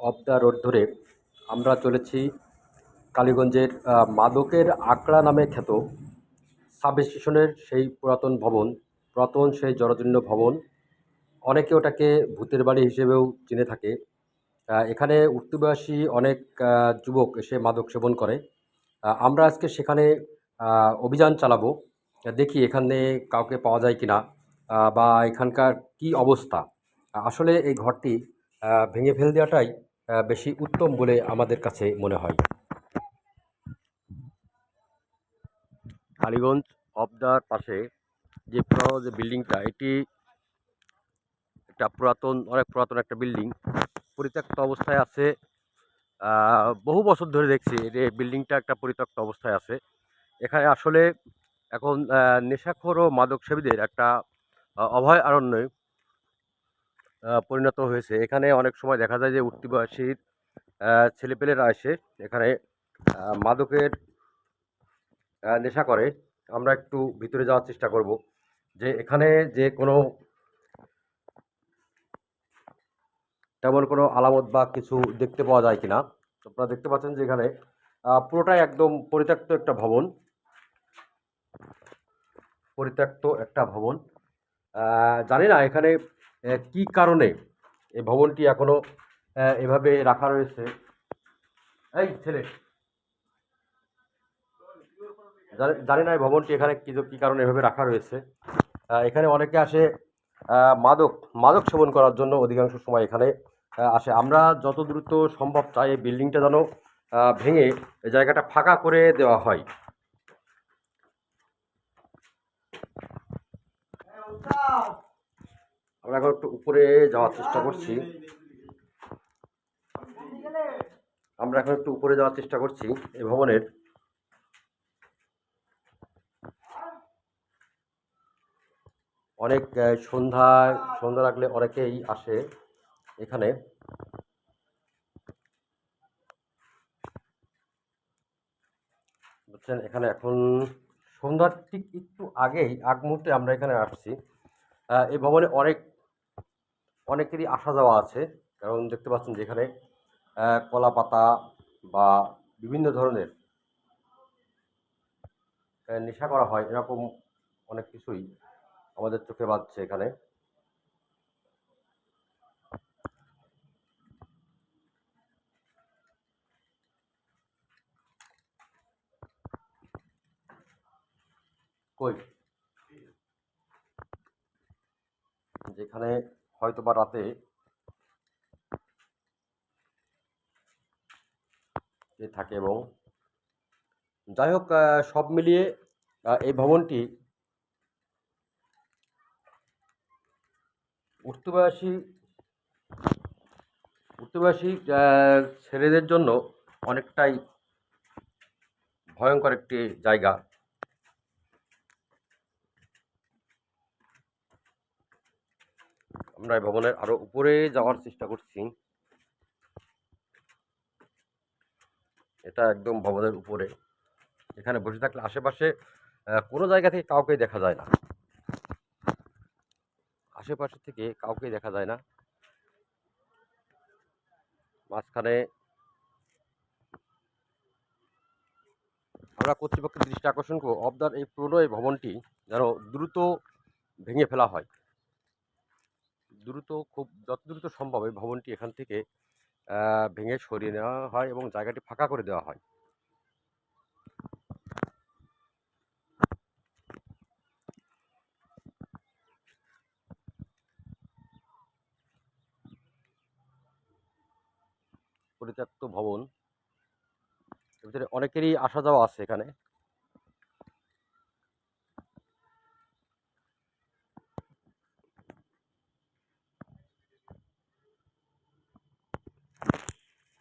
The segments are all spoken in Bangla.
অফ দ্য রোড ধরে আমরা চলেছি কালীগঞ্জের মাদকের আকড়া নামে খ্যাত সাব স্টেশনের সেই পুরাতন ভবন পুরাতন সেই জরাজীর্ণ ভবন। অনেকে ওটাকে ভূতের বাড়ি হিসেবেও চিনে থাকে। এখানে উঠতি বয়সী অনেক যুবক এসে মাদক সেবন করে। আমরা আজকে সেখানে অভিযান চালাবো। দেখি এখানে কাউকে পাওয়া যায় কিনা আহ, বা এখানকার কি অবস্থা। আসলে এই ঘরটি ভেঙে ফেল দেওয়াটাই বেশি উত্তম বলে আমাদের কাছে মনে হয়। কালীগঞ্জ অবদার পাশে যে পুরো যে বিল্ডিংটা এটি একটা পুরাতন অনেক পুরাতন একটা বিল্ডিং। পরিত্যক্ত অবস্থায় আছে। বহু বছর ধরে দেখছি যে বিল্ডিংটা একটা পরিত্যক্ত অবস্থায় আছে। এখানে আসলে এখন নেশাখোর ও মাদক সেবীদের একটা অভয় অরণ্যে আহ, পরিণত হয়েছে। এখানে অনেক সময় দেখা যায় যে উঠতি ছেলেপেলেরা এসে এখানে মাদকের নেশা করে। আমরা একটু ভিতরে যাওয়ার চেষ্টা করব। যে এখানে যে কোনো তেমন কোনো আলামত বা কিছু দেখতে পাওয়া যায় কিনা। আপনারা দেখতে পাচ্ছেন যে এখানে পুরোটাই একদম পরিত্যক্ত একটা ভবন। পরিত্যক্ত একটা ভবন। জানি না, এখানে কি কারণে এই ভবনটি এখনও এভাবে রাখা রয়েছে? এই ছেলে। জানি- না এই ভবনটি এখানে কি কি কারণে এভাবে রাখা রয়েছে। এখানে অনেকে আসে মাদক মাদক সেবন করার জন্য অধিকাংশ সময় এখানে আসে। আমরা যত দ্রুত সম্ভব চাই এই বিল্ডিংটা যেন ভেঙে জায়গাটা ফাঁকা করে দেওয়া হয় আমরা এখন একটু উপরে যাওয়ার চেষ্টা করছি। আমরা এখন একটু উপরে যাওয়ার চেষ্টা করছি এই ভবনের। অনেক আহ, সন্ধ্যায় সন্ধ্যা লাগলে অনেকেই আসে এখানে। বুঝছেন এখানে এখন সন্ধ্যার ঠিক একটু আগেই আগ মুহূর্তে আমরা এখানে আসছি। এই ভবনে অনেক অনেকেরই আসা যাওয়া আছে। কারণ দেখতে পাচ্ছেন যে এখানে আহ, কলা পাতা বা বিভিন্ন ধরনের নেশা করা হয় এরকম অনেক কিছুই আমাদের চোখে বাঁধছে এখানে। কই? যেখানে হয়তো বা রাতে থাকে এবং যাই হোক সব মিলিয়ে এই ভবনটি উঠতি বয়সী উঠতি ছেলেদের জন্য অনেকটাই ভয়ঙ্কর একটি জায়গা। আমরা এই ভবনের আরও উপরে যাওয়ার চেষ্টা করছি। এটা একদম ভবনের উপরে। এখানে বসে থাকলে আশেপাশে কোনো জায়গা থেকে কাউকে দেখা যায় না। আশেপাশে থেকে কাউকে দেখা যায় না। মাঝখানে আমরা কর্তৃপক্ষের দৃষ্টি আকর্ষণ করব। অবদার এই পুরনো এই ভবনটি যেন দ্রুত ভেঙে ফেলা হয়। দ্রুত, খুব যত দ্রুত সম্ভব এই ভবনটি এখান থেকে ভেঙে সরিয়ে নেওয়া হয় এবং জায়গাটি ফাঁকা করে দেওয়া হয়। পরিত্যক্ত ভবন। ভিতরে অনেকেরই আসা যাওয়া আছে এখানে।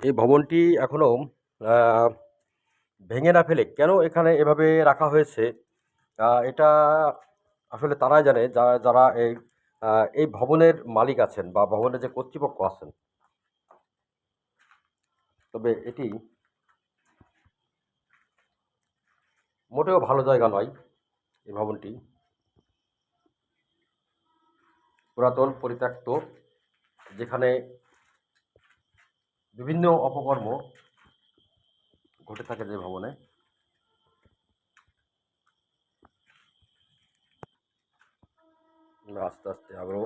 এই ভবনটি এখনও আহ, ভেঙে না ফেলে কেন এখানে এভাবে রাখা হয়েছে? এটা আসলে তারাই জানে যারা যারা এই এই ভবনের মালিক আছেন বা ভবনের যে কর্তৃপক্ষ আছেন। তবে এটি মোটেও ভালো জায়গা নয় এই ভবনটি। পুরাতন পরিত্যক্ত যেখানে বিভিন্ন অপকর্ম ঘটে থাকে যে ভবনে। আস্তে আস্তে আরও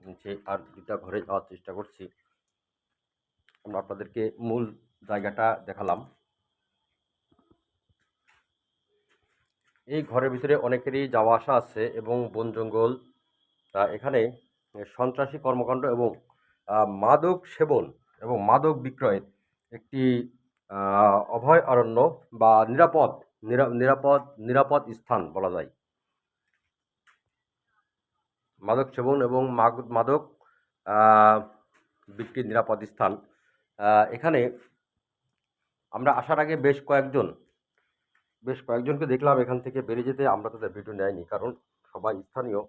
নিচে আর দুটা ঘরে যাওয়ার চেষ্টা করছি। আমরা আপনাদেরকে মূল জায়গাটা দেখালাম। এই ঘরের ভিতরে অনেকেরই যাওয়া আসা আছে এবং বন জঙ্গল এখানে সন্ত্রাসী কর্মকাণ্ড এবং মাদক সেবন এবং মাদক বিক্রয়ের একটি অভয় অরণ্য বা নিরাপদ, নিরা- নিরাপদ নিরাপদ স্থান বলা যায়। মাদক সেবন এবং মাদক বিক্রির নিরাপদ স্থান। এখানে আমরা আসার আগে বেশ কয়েকজন, বেশ কয়েকজনকে দেখলাম এখান থেকে বেরিয়ে যেতে। আমরা তাদের ভিডিও নেয়নি কারণ সবাই স্থানীয়।